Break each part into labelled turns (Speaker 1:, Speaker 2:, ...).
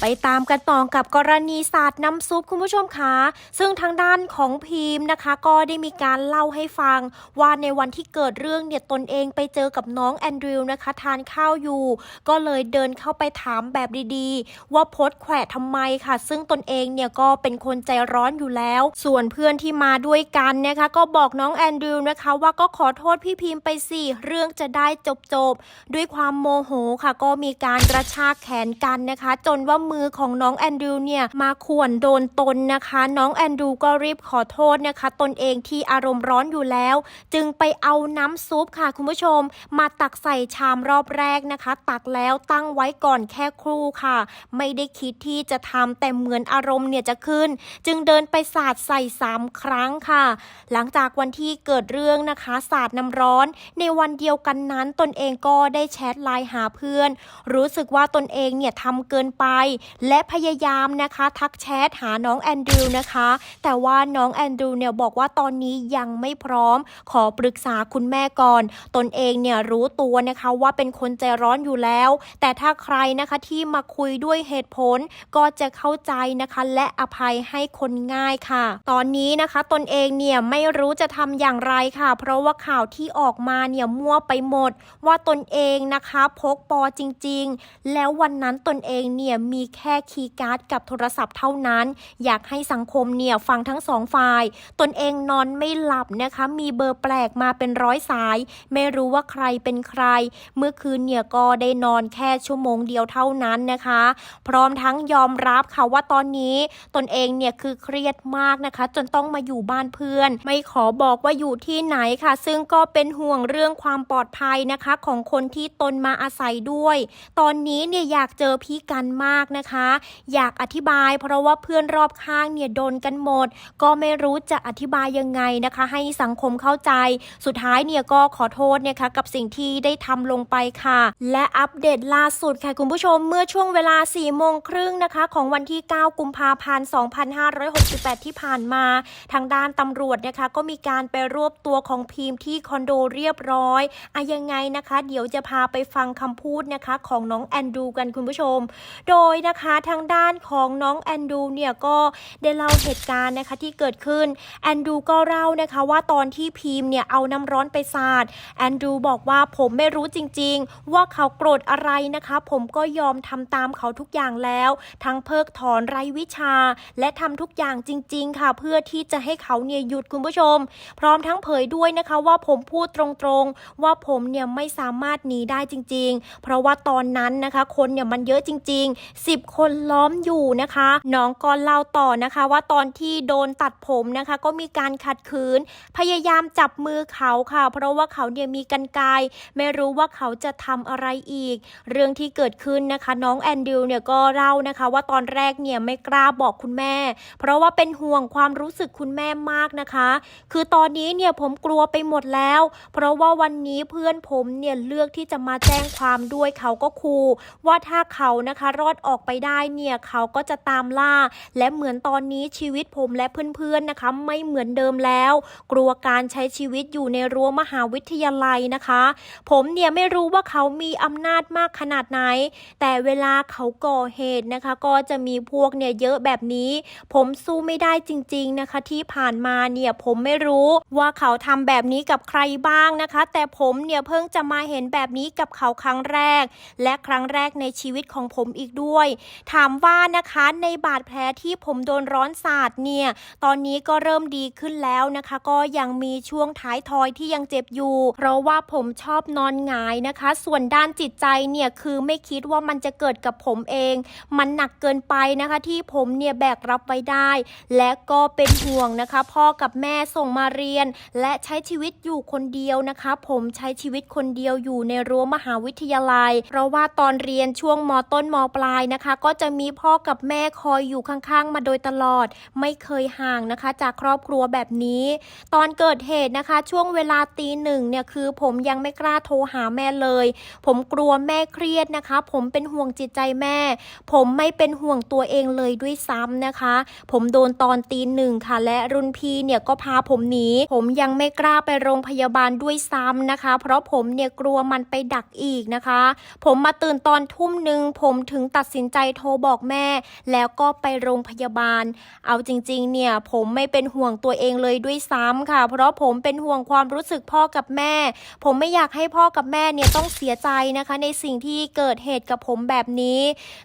Speaker 1: ไปตามกันต่อกับกรณีศาสตร์น้ำซุปคุณผู้ชมคะซึ่งทางด้านของพีมนะคะ ก็ได้มีการเล่าให้ฟัง ว่าในวันที่เกิดเรื่องเนี่ยตนเองไปเจอกับน้องแอนดริวนะคะ ทานข้าวอยู่ ก็เลยเดินเข้าไปถามแบบดีๆ ว่าโพสต์แขวะทำไมค่ะ ซึ่งตนเองเนี่ยก็เป็นคนใจร้อนอยู่แล้ว ส่วนเพื่อนที่มาด้วยกันนะคะ ก็บอกน้องแอนดริวนะคะ ว่าก็ขอโทษพี่พีมไปสิเรื่องจะได้จบๆด้วยความโมโหค่ะ ก็มีการกระชากแขนกันนะคะ จนว่ามือของน้องแอนดรูเนี่ยมาข่วนโดนตนนะคะ น้องแอนดรูก็รีบขอโทษนะคะ ตนเองที่อารมณ์ร้อนอยู่แล้ว จึงไปเอาน้ำซุปค่ะคุณผู้ชม มาตักใส่ชามรอบแรกนะคะ ตักแล้วตั้งไว้ก่อนแค่ครู่ค่ะ ไม่ได้คิดที่จะทำแต่เหมือนอารมณ์เนี่ยจะขึ้น จึงเดินไปสาดใส่สามครั้งค่ะ หลังจากวันที่เกิดเรื่องนะคะสาดน้ำร้อน ในวันเดียวกันนั้นตนเองก็ได้แชทไลน์หาเพื่อน รู้สึกว่าตนเองเนี่ยทำเกินไปและพยายามนะคะ ทักแชทหาน้องแอนดรูนะคะ แต่ว่าน้องแอนดรูเนี่ยบอกว่าตอนนี้ยังไม่พร้อม ขอปรึกษาคุณแม่ก่อน ตนเองเนี่ยรู้ตัวนะคะว่าเป็นคนใจร้อนอยู่แล้ว แต่ถ้าใครนะคะที่มาคุยด้วยเหตุผลก็จะเข้าใจนะคะ และอภัยให้คนง่ายค่ะ ตอนนี้นะคะตนเองเนี่ยไม่รู้จะทำอย่างไรค่ะ เพราะว่าข่าวที่ออกมาเนี่ยมั่วไปหมด ว่าตนเองนะคะพกปอจริง ๆ แล้ววันนั้นตนเองเนี่ยมีแค่คีย์การ์ดกับโทรศัพท์เท่านั้น อยากให้สังคมเนี่ยฟังทั้งสองฝ่าย ตนเองนอนไม่หลับนะคะ มีเบอร์แปลกมาเป็นร้อยสาย ไม่รู้ว่าใครเป็นใคร เมื่อคืนเนี่ยก็ได้นอนแค่ชั่วโมงเดียวเท่านั้นนะคะ พร้อมทั้งยอมรับค่ะว่าตอนนี้ตนเองเนี่ยคือเครียดมากนะคะ จนต้องมาอยู่บ้านเพื่อน ไม่ขอบอกว่าอยู่ที่ไหนค่ะ ซึ่งก็เป็นห่วงเรื่องความปลอดภัยนะคะ ของคนที่ตนมาอาศัยด้วย ตอนนี้เนี่ยอยากเจอพี่กันมากนะคะ อยากอธิบายเพราะว่าเพื่อนรอบข้างเนี่ยโดนกันหมด ก็ไม่รู้จะอธิบายยังไงนะคะ ให้สังคมเข้าใจ สุดท้ายเนี่ยก็ขอโทษนะคะกับสิ่งที่ได้ทำลงไปค่ะ และอัปเดตล่าสุดค่ะคุณผู้ชมเมื่อช่วงเวลา4โมงครึ่งนะคะ ของวันที่ 9 กุมภาพันธ์ 2568 ที่ผ่านมา ทางด้านตำรวจนะคะ ก็มีการไปรวบตัวของพีมที่คอนโดเรียบร้อยอะยังไงนะคะ เดี๋ยวจะพาไปฟังคำพูดนะคะ ของน้องแอนดูกันคุณผู้ชม โดยนะคะทางด้านของน้องแอนดูเนี่ยก็ได้เล่าเหตุการณ์นะคะที่เกิดขึ้นแอนดูก็เล่านะคะว่าตอนที่พีมเนี่ยเอาน้ำร้อนไปสาดแอนดูบอกว่าผมไม่รู้จริง ๆ ว่าเขาโกรธอะไรนะคะ ผมก็ยอมทำตามเขาทุกอย่างแล้ว ทั้งเพิกถอนไรวิชา และทำทุกอย่างจริง ๆ ค่ะ เพื่อที่จะให้เขาเนี่ยหยุดคุณผู้ชม พร้อมทั้งเผยด้วยนะคะว่าผมพูดตรงๆ ว่าผมเนี่ยไม่สามารถหนีได้จริง ๆ เพราะว่าตอนนั้นนะคะ คนเนี่ยมันเยอะจริงๆ10 คนล้อมอยู่นะคะ น้องก็เล่าต่อนะคะ ว่าตอนที่โดนตัดผมนะคะ ก็มีการขัดขืน พยายามจับมือเขาค่ะ เพราะว่าเขาเนี่ยมีกันไกไม่รู้ว่าเขาจะทำอะไรอีก เรื่องที่เกิดขึ้นนะคะ น้องแอนดิวเนี่ยก็เล่านะคะ ว่าตอนแรกเนี่ยไม่กล้าบอกคุณแม่ เพราะว่าเป็นห่วงความรู้สึกคุณแม่มากนะคะ คือตอนนี้เนี่ยผมกลัวไปหมดแล้ว เพราะว่าวันนี้เพื่อนผมเนี่ยเลือกที่จะมาแจ้งความด้วยเขาก็คูว่าถ้าเขานะคะ รอดออกไปได้เนี่ยเขาก็จะตามล่า และเหมือนตอนนี้ชีวิตผมและเพื่อนๆนะคะ ไม่เหมือนเดิมแล้ว กลัวการใช้ชีวิตอยู่ในรั้วมหาวิทยาลัยนะคะ ผมเนี่ยไม่รู้ว่าเขามีอำนาจมากขนาดไหน แต่เวลาเขาก่อเหตุนะคะ ก็จะมีพวกเนี่ยเยอะแบบนี้ ผมสู้ไม่ได้จริง ๆนะคะ ที่ผ่านมาเนี่ยผมไม่รู้ว่าเขาทำแบบนี้กับใครบ้างนะคะ แต่ผมเนี่ยเพิ่งจะมาเห็นแบบนี้กับเขาครั้งแรก และครั้งแรกในชีวิตของผมอีกด้วยถามว่านะคะในบาดแผลที่ผมโดนร้อนสาดเนี่ยตอนนี้ก็เริ่มดีขึ้นแล้วนะคะ ก็ยังมีช่วงท้ายทอยที่ยังเจ็บอยู่ เพราะว่าผมชอบนอนหงายนะคะ ส่วนด้านจิตใจเนี่ยคือไม่คิดว่ามันจะเกิดกับผมเอง มันหนักเกินไปนะคะที่ผมเนี่ยแบกรับไว้ได้ และก็เป็นห่วงนะคะ พ่อกับแม่ส่งมาเรียน และใช้ชีวิตอยู่คนเดียวนะคะ ผมใช้ชีวิตคนเดียวอยู่ในรั้วมหาวิทยาลัย เพราะว่าตอนเรียนช่วงมต้นมปลายนะคะ ก็จะมีพ่อกับแม่คอยอยู่ข้างๆ มาโดยตลอด ไม่เคยห่างนะคะ จากครอบครัวแบบนี้ ตอนเกิดเหตุนะคะ ช่วงเวลาตีหนึ่งเนี่ยคือผมยังไม่กล้าโทรหาแม่เลย ผมกลัวแม่เครียดนะคะ ผมเป็นห่วงจิตใจแม่ ผมไม่เป็นห่วงตัวเองเลยด้วยซ้ำนะคะ ผมโดนตอนตีหนึ่งค่ะ และรุ่นพี่เนี่ยก็พาผมหนีผมยังไม่กล้าไปโรงพยาบาลด้วยซ้ำนะคะ เพราะผมเนี่ยกลัวมันไปดักอีกนะคะ ผมมาตื่นตอนทุ่มหนึ่งผมถึงตัดสินนใจโทรบอกแม่ แล้วก็ไปโรงพยาบาล เอาจริงๆ เนี่ยผมไม่เป็นห่วงตัวเองเลยด้วยซ้ำค่ะ เพราะผมเป็นห่วงความรู้สึกพ่อกับแม่ ผมไม่อยากให้พ่อกับแม่เนี่ยต้องเสียใจนะคะ ในสิ่งที่เกิดเหตุกับผมแบบนี้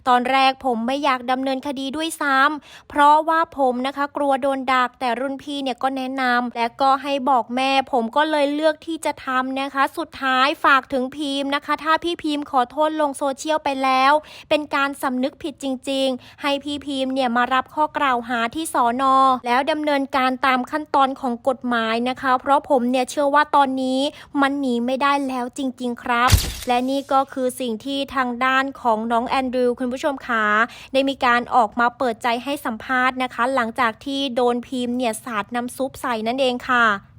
Speaker 1: ตอนแรกผมไม่อยากดำเนินคดีด้วยซ้ำเพราะว่าผมนะคะกลัวโดนดักแต่รุ่นพี่เนี่ยก็แนะนำและก็ให้บอกแม่ ผมก็เลยเลือกที่จะทำนะคะ สุดท้ายฝากถึงพีมนะคะ ถ้าพี่พีมขอโทษลงโซเชียลไปแล้ว เป็นการสำนึกผิดจริง ๆ ให้พี่พีมเนี่ยมารับข้อกล่าวหาที่สอนอแล้วดำเนินการตามขั้นตอนของกฎหมายนะคะ เพราะผมเนี่ยเชื่อว่าตอนนี้มันหนีไม่ได้แล้วจริง ๆ ครับ และนี่ก็คือสิ่งที่ทางด้านของน้องแอนดรูว์คุณผู้ชมคะได้มีการออกมาเปิดใจให้สัมภาษณ์นะคะ หลังจากที่โดนพีมเนี่ยสาดน้ำซุปใส่นั่นเองค่ะ